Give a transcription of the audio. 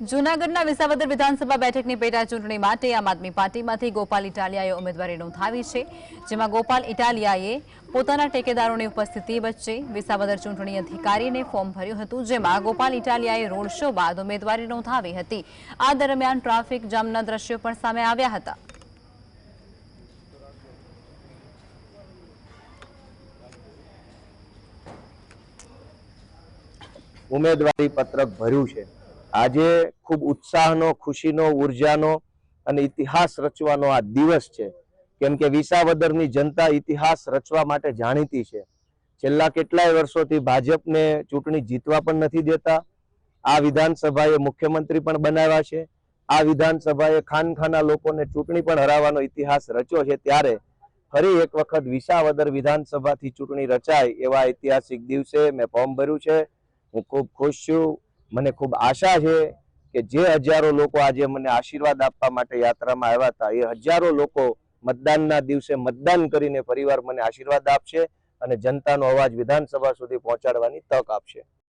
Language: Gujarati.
જૂનાગઢના વિસાવદર વિધાનસભા બેઠકની પેટા ચૂંટણી માટે આમ આદમી પાર્ટીમાંથી ગોપાલ ઇટાલિયાએ ઉમેદવારી નોંધાવી છે, જેમાં ગોપાલ ઇટાલિયાએ પોતાના ટેકેદારોની ઉપસ્થિતિ વચ્ચે વિસાવદર ચૂંટણી અધિકારીને ફોર્મ ભર્યું હતું, જેમાં ગોપાલ ઇટાલિયાએ રોડ શો બાદ ઉમેદવારી નોંધાવી હતી. આ દરમિયાન ટ્રાફિક જામના દ્રશ્યો પણ સામે આવ્યા હતા. ઉમેદવારી પત્રક ભર્યું છે. આજે ખૂબ ઉત્સાહનો, ખુશીનો, ઉર્જાનો અને ઇતિહાસ રચવાનો આ દિવસ છે. કેમ કે વિસાવદરની જનતા ઇતિહાસ રચવા માટે જાણીતી છે. છેલ્લા કેટલાય વર્ષોથી ભાજપને ચૂંટણી જીતવા પણ નથી દેતા. આ વિધાનસભાએ મુખ્યમંત્રી પણ બનાવ્યા છે. આ વિધાનસભાએ ખાનખાના લોકોને ચૂંટણી પણ હરાવવાનો ઇતિહાસ રચ્યો છે. ત્યારે ફરી એક વખત વિસાવદર વિધાનસભાથી ચૂંટણી રચાય એવા ઐતિહાસિક દિવસે મેં ફોર્મ ભર્યું છે. હું ખૂબ ખુશ છું. મને ખૂબ આશા છે કે જે હજારો લોકો આજે મને આશીર્વાદ આપવા માટે યાત્રામાં આવ્યા હતા, એ હજારો લોકો મતદાનના દિવસે મતદાન કરીને ફરીવાર મને આશીર્વાદ આપશે અને જનતાનો અવાજ વિધાનસભા સુધી પહોંચાડવાની તક આપશે.